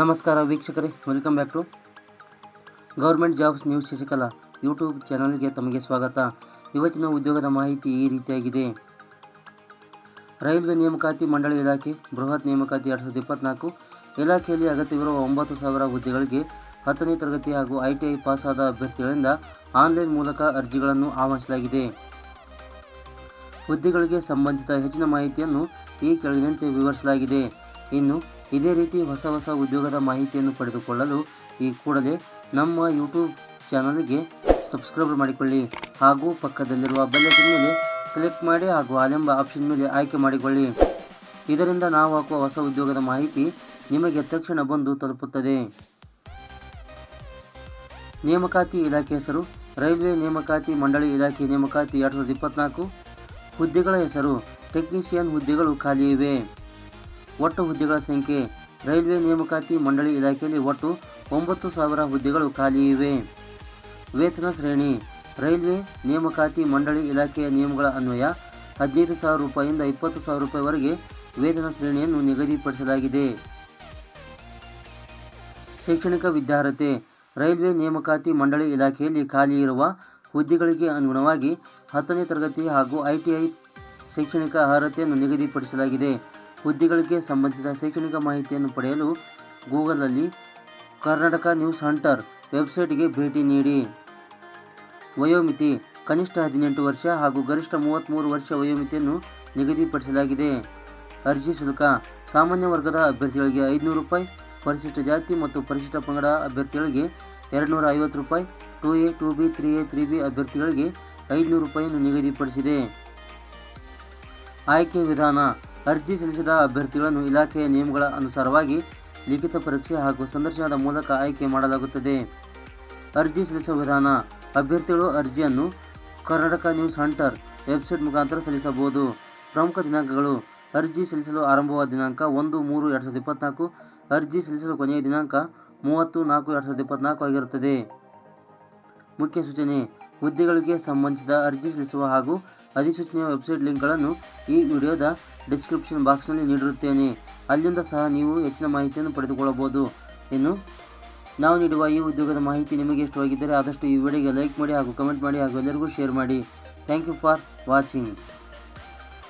ನಮಸ್ಕಾರ ವೀಕ್ಷಕರೇ welcome back to government jobs news Shashikala YouTube ಚಾನಲ್ಗೆ ತಮಗೆ ಸ್ವಾಗತ. ಇವತ್ತಿನ ಉದ್ಯೋಗದ ಮಾಹಿತಿ ಈ ರೀತಿಯಾಗಿದೆ. ರೈಲ್ವೆ ನೇಮಕಾತಿ ಮಂಡಳಿ ಇಲಾಖೆ, ಬೃಹತ್ ನೇಮಕಾತಿ ಎರಡು ಸಾವಿರದ ಇಪ್ಪತ್ನಾಲ್ಕು ಇಲಾಖೆಯಲ್ಲಿ ಅಗತ್ಯವಿರುವ ಒಂಬತ್ತು ಸಾವಿರ ಹುದ್ದೆಗಳಿಗೆ ಹತ್ತನೇ ತರಗತಿ ಹಾಗೂ ಐಟಿಐ ಪಾಸ್ ಆದ ಅಭ್ಯರ್ಥಿಗಳಿಂದ ಆನ್ಲೈನ್ ಮೂಲಕ ಅರ್ಜಿಗಳನ್ನು ಆಹ್ವಾನಿಸಲಾಗಿದೆ. ಹುದ್ದೆಗಳಿಗೆ ಸಂಬಂಧಿತ ಹೆಚ್ಚಿನ ಮಾಹಿತಿಯನ್ನು ಈ ಕೆಳಗಿನಂತೆ ವಿವರಿಸಲಾಗಿದೆ. ಇನ್ನು, ಇದೇ ರೀತಿ ಹೊಸ ಹೊಸ ಉದ್ಯೋಗದ ಮಾಹಿತಿಯನ್ನು ಪಡೆದುಕೊಳ್ಳಲು ಈ ಕೂಡಲೇ ನಮ್ಮ ಯೂಟ್ಯೂಬ್ ಚಾನಲ್ಗೆ ಸಬ್ಸ್ಕ್ರೈಬ್ ಮಾಡಿಕೊಳ್ಳಿ. ಹಾಗೂ ಪಕ್ಕದಲ್ಲಿರುವ ಬೆಲ್ಲೈಕನ್ ಮೇಲೆ ಕ್ಲಿಕ್ ಮಾಡಿ ಹಾಗೂ ಆಲೆಂಬ ಆಪ್ಷನ್ ಮೇಲೆ ಆಯ್ಕೆ ಮಾಡಿಕೊಳ್ಳಿ. ಇದರಿಂದ ನಾವು ಹಾಕುವ ಹೊಸ ಉದ್ಯೋಗದ ಮಾಹಿತಿ ನಿಮಗೆ ತಕ್ಷಣ ಬಂದು ತಲುಪುತ್ತದೆ. ನೇಮಕಾತಿ ಇಲಾಖೆ ಹೆಸರು, ರೈಲ್ವೆ ನೇಮಕಾತಿ ಮಂಡಳಿ ಇಲಾಖೆ ನೇಮಕಾತಿ ಎರಡು ಸಾವಿರದ ಇಪ್ಪತ್ನಾಲ್ಕು ಹುದ್ದೆಗಳ ಹೆಸರು, ಟೆಕ್ನಿಷಿಯನ್ ಹುದ್ದೆಗಳು ಖಾಲಿ ಇವೆ. ಒಟ್ಟು ಹುದ್ದೆಗಳ ಸಂಖ್ಯೆ, ರೈಲ್ವೆ ನೇಮಕಾತಿ ಮಂಡಳಿ ಇಲಾಖೆಯಲ್ಲಿ ಒಟ್ಟು ಒಂಬತ್ತು ಸಾವಿರ ಹುದ್ದೆಗಳು ಖಾಲಿ ಇವೆ. ವೇತನ ಶ್ರೇಣಿ, ರೈಲ್ವೆ ನೇಮಕಾತಿ ಮಂಡಳಿ ಇಲಾಖೆಯ ನಿಯಮಗಳ ಅನ್ವಯ, ಹದಿನೈದು ಸಾವಿರ ರೂಪಾಯಿಯಿಂದ ಇಪ್ಪತ್ತು ಸಾವಿರ ರೂಪಾಯಿವರೆಗೆ ವೇತನ ಶ್ರೇಣಿಯನ್ನು ನಿಗದಿಪಡಿಸಲಾಗಿದೆ. ಶೈಕ್ಷಣಿಕ ವಿದ್ಯಾರ್ಹತೆ, ರೈಲ್ವೆ ನೇಮಕಾತಿ ಮಂಡಳಿ ಇಲಾಖೆಯಲ್ಲಿ ಖಾಲಿ ಇರುವ ಹುದ್ದೆಗಳಿಗೆ ಅನುಗುಣವಾಗಿ ಹತ್ತನೇ ತರಗತಿ ಹಾಗೂ ಐಟಿಐ ಶೈಕ್ಷಣಿಕ ಅರ್ಹತೆಯನ್ನು ನಿಗದಿಪಡಿಸಲಾಗಿದೆ. ಹುದ್ದೆಗಳಿಗೆ ಸಂಬಂಧಿಸಿದ ಶೈಕ್ಷಣಿಕ ಮಾಹಿತಿಯನ್ನು ಪಡೆಯಲು ಗೂಗಲಲ್ಲಿ ಕರ್ನಾಟಕ ನ್ಯೂಸ್ ಹಂಟರ್ ವೆಬ್ಸೈಟ್ಗೆ ಭೇಟಿ ನೀಡಿ. ವಯೋಮಿತಿ, ಕನಿಷ್ಠ ಹದಿನೆಂಟು ವರ್ಷ ಹಾಗೂ ಗರಿಷ್ಠ ಮೂವತ್ತ್ಮೂರು ವರ್ಷ ವಯೋಮಿತಿಯನ್ನು ನಿಗದಿಪಡಿಸಲಾಗಿದೆ. ಅರ್ಜಿ ಶುಲ್ಕ, ಸಾಮಾನ್ಯ ವರ್ಗದ ಅಭ್ಯರ್ಥಿಗಳಿಗೆ ಐದುನೂರು ರೂಪಾಯಿ ಪರಿಶಿಷ್ಟ ಜಾತಿ ಮತ್ತು ಪರಿಶಿಷ್ಟ ಪಂಗಡ ಅಭ್ಯರ್ಥಿಗಳಿಗೆ ಎರಡುನೂರ ಐವತ್ತು ರೂಪಾಯಿ two A two B three A three B ಅಭ್ಯರ್ಥಿಗಳಿಗೆ ಐದುನೂರು ರೂಪಾಯಿಯನ್ನು ನಿಗದಿಪಡಿಸಿದೆ. ಆಯ್ಕೆ ವಿಧಾನ. ಅರ್ಜಿ ಸಲ್ಲಿಸಿದ ಅಭ್ಯರ್ಥಿಗಳನ್ನು ಇಲಾಖೆಯ ನಿಯಮಗಳ ಅನುಸಾರವಾಗಿ ಲಿಖಿತ ಪರೀಕ್ಷೆ ಹಾಗೂ ಸಂದರ್ಶನದ ಮೂಲಕ ಆಯ್ಕೆ ಮಾಡಲಾಗುತ್ತದೆ. ಅರ್ಜಿ ಸಲ್ಲಿಸುವ ವಿಧಾನ. ಅಭ್ಯರ್ಥಿಗಳು ಅರ್ಜಿಯನ್ನು ಕರ್ನಾಟಕ ನ್ಯೂಸ್ ಹಂಟರ್ ವೆಬ್ಸೈಟ್ ಮುಖಾಂತರ ಸಲ್ಲಿಸಬಹುದು. ಪ್ರಮುಖ ದಿನಾಂಕಗಳು. ಅರ್ಜಿ ಸಲ್ಲಿಸಲು ಆರಂಭವಾದ ದಿನಾಂಕ ಒಂದು ಮೂರು ಎರಡು ಸಾವಿರದ ಇಪ್ಪತ್ನಾಲ್ಕು. ಅರ್ಜಿ ಸಲ್ಲಿಸಲು ಕೊನೆಯ ದಿನಾಂಕ ಮೂವತ್ತು ನಾಲ್ಕು ಎರಡು ಸಾವಿರದ ಇಪ್ಪತ್ನಾಲ್ಕು ಆಗಿರುತ್ತದೆ. ಮುಖ್ಯ ಸೂಚನೆ, ಹುದ್ದೆಗಳಿಗೆ ಸಂಬಂಧಿಸಿದ ಅರ್ಜಿ ಸಲ್ಲಿಸುವ ಹಾಗೂ ಅಧಿಸೂಚನೆಯ ವೆಬ್ಸೈಟ್ ಲಿಂಕ್ಗಳನ್ನು ಈ ವಿಡಿಯೋದ ಡಿಸ್ಕ್ರಿಪ್ಷನ್ ಬಾಕ್ಸ್ನಲ್ಲಿ ನೀಡಿರುತ್ತೇನೆ. ಅಲ್ಲಿಂದ ಸಹ ನೀವು ಹೆಚ್ಚಿನ ಮಾಹಿತಿಯನ್ನು ಪಡೆದುಕೊಳ್ಳಬಹುದು. ಇನ್ನು, ನಾವು ನೀಡುವ ಈ ಉದ್ಯೋಗದ ಮಾಹಿತಿ ನಿಮಗೆ ಇಷ್ಟವಾಗಿದ್ದರೆ ಆದಷ್ಟು ಈ ವಿಡಿಯೋಗೆ ಲೈಕ್ ಮಾಡಿ ಹಾಗೂ ಕಮೆಂಟ್ ಮಾಡಿ ಹಾಗೂ ಎಲ್ಲರಿಗೂ ಶೇರ್ ಮಾಡಿ. Thank you for watching.